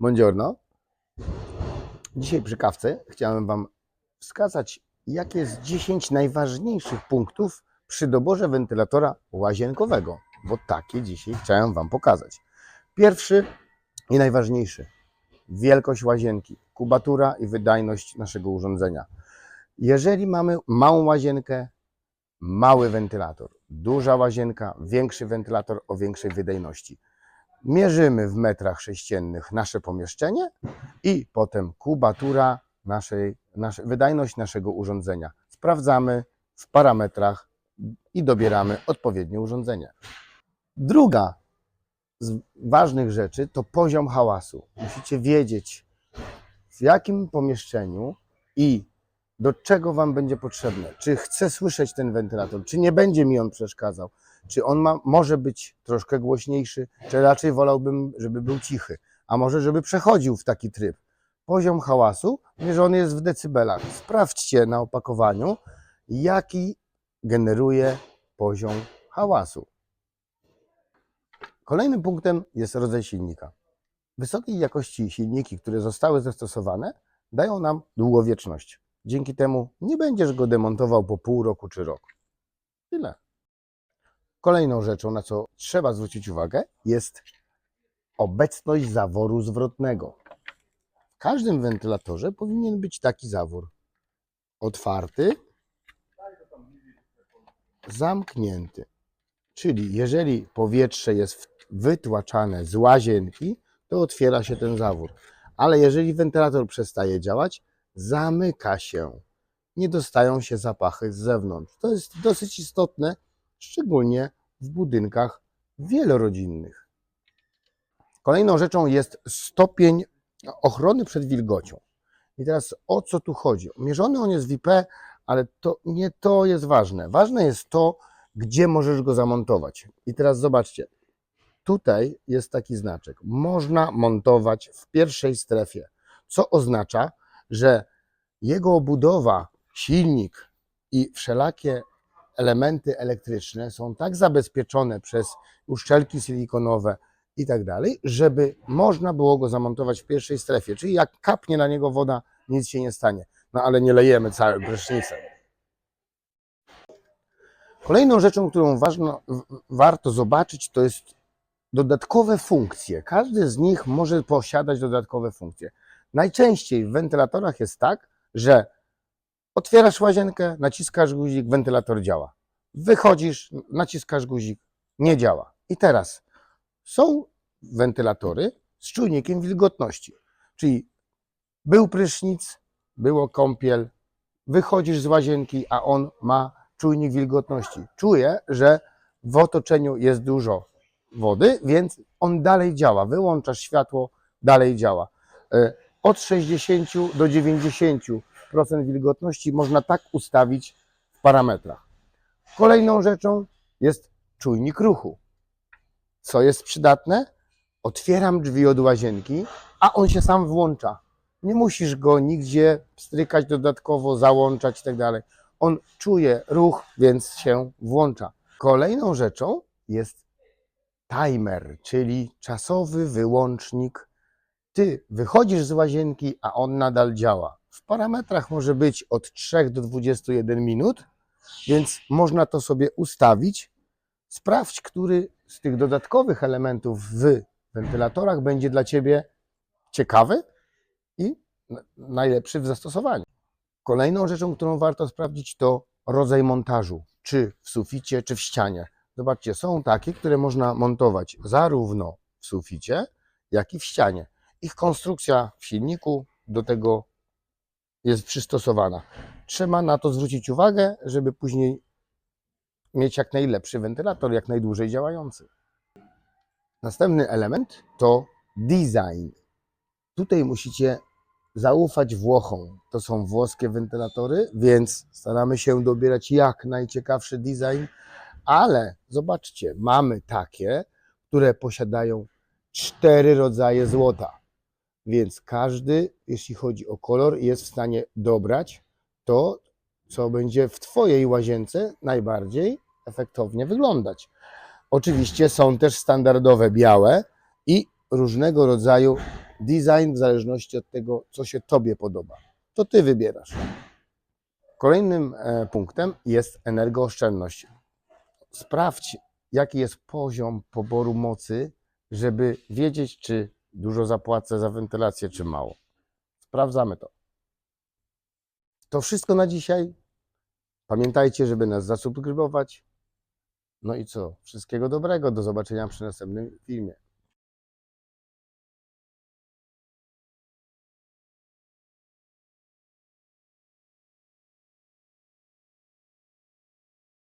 Buongiorno. Dzisiaj przy kawce chciałem Wam wskazać, jakie jest 10 najważniejszych punktów przy doborze wentylatora łazienkowego, bo takie dzisiaj chciałem Wam pokazać. Pierwszy i najważniejszy. Wielkość łazienki, kubatura i wydajność naszego urządzenia. Jeżeli mamy małą łazienkę, mały wentylator, duża łazienka, większy wentylator o większej wydajności. Mierzymy w metrach sześciennych nasze pomieszczenie i potem kubatura naszej, nasze, wydajność naszego urządzenia. Sprawdzamy w parametrach i dobieramy odpowiednie urządzenie. Druga z ważnych rzeczy to poziom hałasu. Musicie wiedzieć, w jakim pomieszczeniu i do czego Wam będzie potrzebne. Czy chcę słyszeć ten wentylator, czy nie będzie mi on przeszkadzał, czy on ma, może być troszkę głośniejszy, czy raczej wolałbym, żeby był cichy, a może żeby przechodził w taki tryb. Poziom hałasu mierzony jest w decybelach. Sprawdźcie na opakowaniu, jaki generuje poziom hałasu. Kolejnym punktem jest rodzaj silnika. Wysokiej jakości silniki, które zostały zastosowane, dają nam długowieczność. Dzięki temu nie będziesz go demontował po pół roku czy rok. Tyle. Kolejną rzeczą, na co trzeba zwrócić uwagę, jest obecność zaworu zwrotnego. W każdym wentylatorze powinien być taki zawór. Otwarty, zamknięty. Czyli jeżeli powietrze jest wytłaczane z łazienki, to otwiera się ten zawór. Ale jeżeli wentylator przestaje działać, zamyka się. Nie dostają się zapachy z zewnątrz. To jest dosyć istotne, szczególnie w budynkach wielorodzinnych. Kolejną rzeczą jest stopień ochrony przed wilgocią. I teraz o co tu chodzi? Mierzony on jest w IP, ale to nie to jest ważne. Ważne jest to, gdzie możesz go zamontować. I teraz zobaczcie. Tutaj jest taki znaczek. Można montować w pierwszej strefie, co oznacza, że jego obudowa, silnik i wszelakie elementy elektryczne są tak zabezpieczone przez uszczelki silikonowe i tak dalej, żeby można było go zamontować w pierwszej strefie. Czyli jak kapnie na niego woda, nic się nie stanie. No ale nie lejemy całym prysznicem. Kolejną rzeczą, którą ważno, warto zobaczyć, to jest dodatkowe funkcje. Każdy z nich może posiadać dodatkowe funkcje. Najczęściej w wentylatorach jest tak, że otwierasz łazienkę, naciskasz guzik, wentylator działa. Wychodzisz, naciskasz guzik, nie działa. I teraz są wentylatory z czujnikiem wilgotności. Czyli był prysznic, było kąpiel, wychodzisz z łazienki, a on ma czujnik wilgotności. Czuje, że w otoczeniu jest dużo wody, więc on dalej działa. Wyłączasz światło, dalej działa. Od 60 do 90% wilgotności można tak ustawić w parametrach. Kolejną rzeczą jest czujnik ruchu. Co jest przydatne? Otwieram drzwi od łazienki, a on się sam włącza. Nie musisz go nigdzie strykać dodatkowo, załączać i tak. On czuje ruch, więc się włącza. Kolejną rzeczą jest timer, czyli czasowy wyłącznik. Ty wychodzisz z łazienki, a on nadal działa. W parametrach może być od 3 do 21 minut, więc można to sobie ustawić. Sprawdź, który z tych dodatkowych elementów w wentylatorach będzie dla Ciebie ciekawy i najlepszy w zastosowaniu. Kolejną rzeczą, którą warto sprawdzić, to rodzaj montażu, czy w suficie, czy w ścianie. Zobaczcie, są takie, które można montować zarówno w suficie, jak i w ścianie. Ich konstrukcja w silniku do tego jest przystosowana. Trzeba na to zwrócić uwagę, żeby później mieć jak najlepszy wentylator, jak najdłużej działający. Następny element to design. Tutaj musicie zaufać Włochom. To są włoskie wentylatory, więc staramy się dobierać jak najciekawszy design, ale zobaczcie, mamy takie, które posiadają cztery rodzaje złota. Więc każdy, jeśli chodzi o kolor, jest w stanie dobrać to, co będzie w Twojej łazience najbardziej efektownie wyglądać. Oczywiście są też standardowe białe i różnego rodzaju design w zależności od tego, co się Tobie podoba. To Ty wybierasz. Kolejnym e, punktem jest energooszczędność. Sprawdź, jaki jest poziom poboru mocy, żeby wiedzieć, czy dużo zapłacę za wentylację, czy mało. Sprawdzamy to. To wszystko na dzisiaj. Pamiętajcie, żeby nas zasubskrybować. No i co? Wszystkiego dobrego. Do zobaczenia przy następnym filmie.